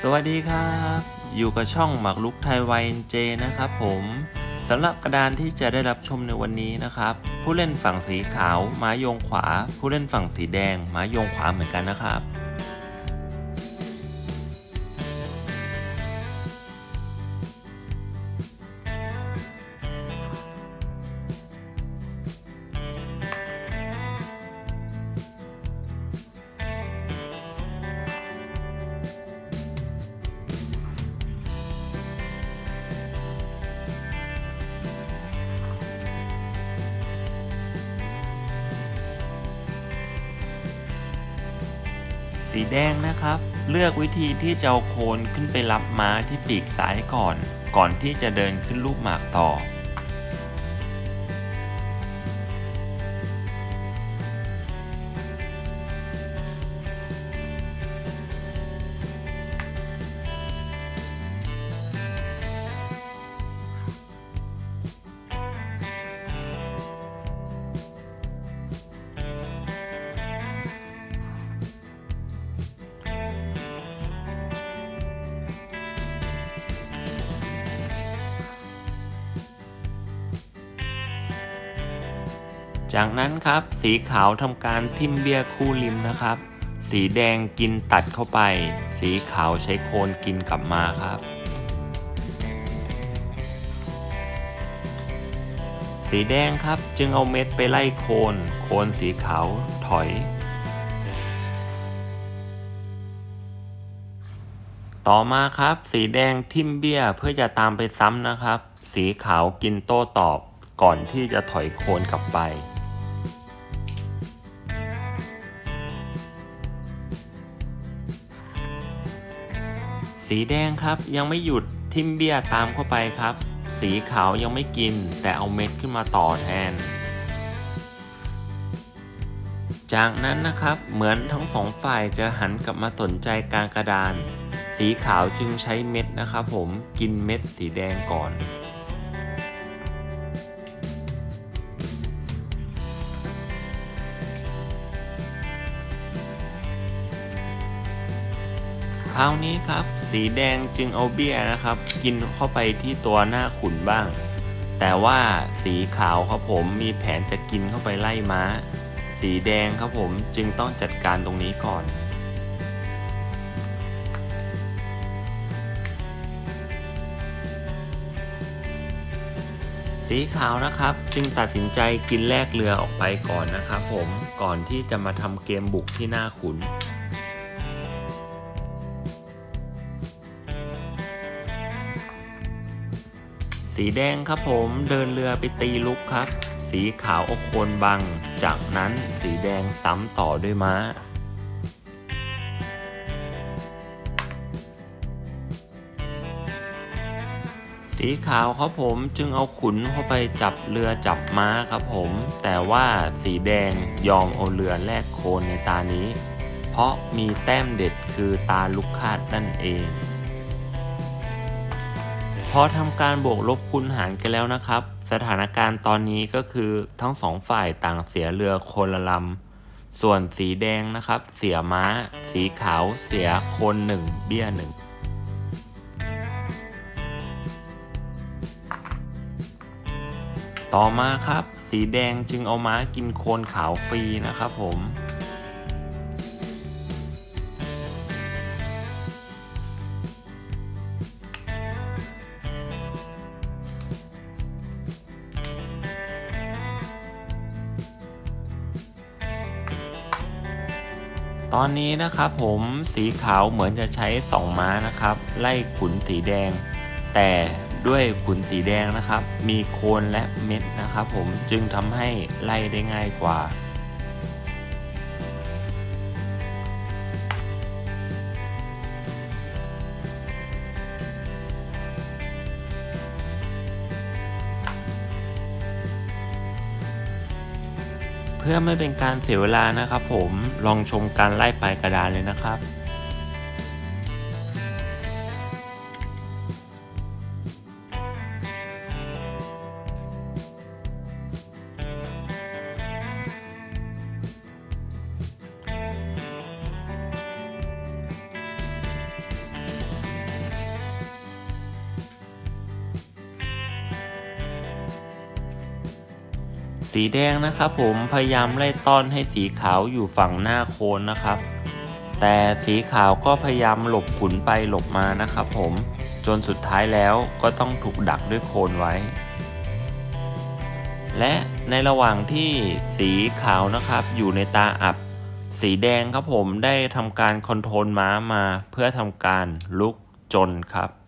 สวัสดีครับ อยู่กับช่องหมักลุกไทยวัยเจนะครับผมสำหรับกระดานที่จะได้รับชมในวันนี้นะครับ ผู้เล่นฝั่งสีขาวม้าโยงขวา ผู้เล่นฝั่งสีแดงม้าโยงขวาเหมือนกันนะครับ สีแดงนะครับ เลือกวิธีที่จะเอาโคนขึ้นไปรับม้าที่ปีกซ้ายก่อน ก่อนที่จะเดินขึ้นลูกหมากต่อ จากนั้นครับสีขาวทำการทิ่มเบี้ยคู่ริมนะครับ สีแดงกินตัดเข้าไป สีขาวใช้โคนกินกลับมาครับ สีแดงครับจึงเอาเม็ดไปไล่โคน โคนสีขาวถอย ต่อมาครับ สีแดงทิ่มเบี้ยเพื่อจะตามไปซ้ำนะครับ สีขาวกินโต้ตอบก่อนที่จะถอยโคนกลับไป สีแดงครับยังไม่หยุดทิมเบียตามเข้าไปครับ สีขาวยังไม่กิน แต่เอาเม็ดขึ้นมาต่อแทน จากนั้นนะครับเหมือนทั้งสองฝ่ายจะหันกลับมาสนใจกลางกระดาน สีขาวจึงใช้เม็ดนะครับผมกินเม็ดสีแดงก่อน คราวนี้ครับ สีแดงจึงเอาเบี้ยนะครับ กินเข้าไปที่ตัวหน้าขุนบ้าง แต่ว่าสีขาวครับผมมีแผนจะกินเข้าไปไล่ม้า สีแดงครับผมจึงต้องจัดการตรงนี้ก่อนสีขาวนะครับจึงตัดสินใจกินแลกเรือออกไปก่อนนะครับผมก่อนที่จะมาทำเกมบุกที่หน้าขุน สีแดงครับผมเดินเรือไปตีลุกครับ สีขาวอาโคนบัง จากนั้นสีแดงซ้ำต่อด้วยม้าสีขาวครับผมจึงเอาขุนเข้าไปจับเรือจับม้าครับผม แต่ว่าสีแดงยอมเอาเรือแลกโคนในตานี้ เพราะมีแต้มเด็ดคือตาลุกคาดนั่นเอง พอทำการบวกลบคูณหารกันแล้วนะครับ สถานการณ์ตอนนี้ก็คือทั้งสองฝ่ายต่างเสียเรือคนละลำส่วนสีแดงนะครับ เสียม้า สีขาวเสียคนหนึ่งเบี้ยหนึ่งต่อมาครับ สีแดงจึงเอาม้ากินโคนขาวฟรีนะครับผม ตอนนี้นะครับผมสีขาวเหมือนจะใช้สองม้านะครับ ไล่ขุนสีแดง แต่ด้วยขุนสีแดงนะครับ มีโคนและเม็ดนะครับ ผมจึงทำให้ไล่ได้ง่ายกว่า เพื่อไม่เป็นการเสียเวลานะครับผมลองชมการไล่ปลายกระดานเลยนะครับ สีแดงนะครับผมพยายามไล่ต้อนให้สีขาวอยู่ฝั่งหน้าโคนนะครับ แต่สีขาวก็พยายามหลบขุนไปหลบมานะครับผมจนสุดท้ายแล้วก็ต้องถูกดักด้วยโคนไว้ และในระหว่างที่สีขาวนะครับอยู่ในตาอับ สีแดงครับผมได้ทำการคอนโทรลม้ามาเพื่อทำการลุกจนครับ